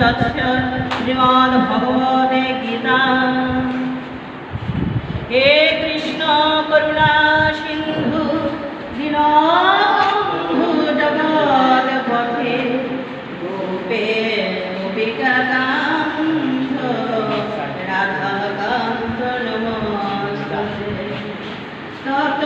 তৎস শ্রীমদ্ভগবতে গীতা হে কৃষ্ণ করুণা সিন্ধু দীনবন্ধু জগৎ পথে গোপে গোপিকা কান্ত রাধা কান্ত নমস্তে তপ্ত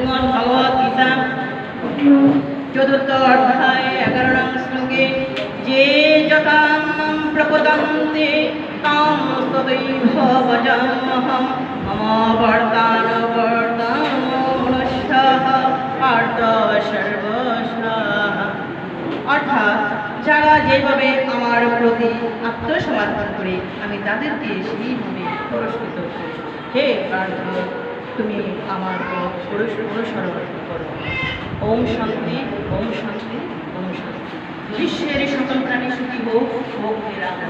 শ্রীমদ্ ভগবত চতুর্থ অধ্যায় এগারো নং শ্লোকে, যে যতাম প্রপদন্তে তাম তদৈভ ভজামহম মম বর্তান অর্থাৎ, যারা যেভাবে আমার প্রতি আত্মসমর্পণ করে, আমি তাদেরকে সেইভাবে পুরস্কৃত করি। হে পার্থ তুমি আমার অনুসরণ করো। ওম শান্তি ওম শান্তি ওম শান্তি। বিশ্বের সকল প্রাণী সুখী হোক হোক নিরাময়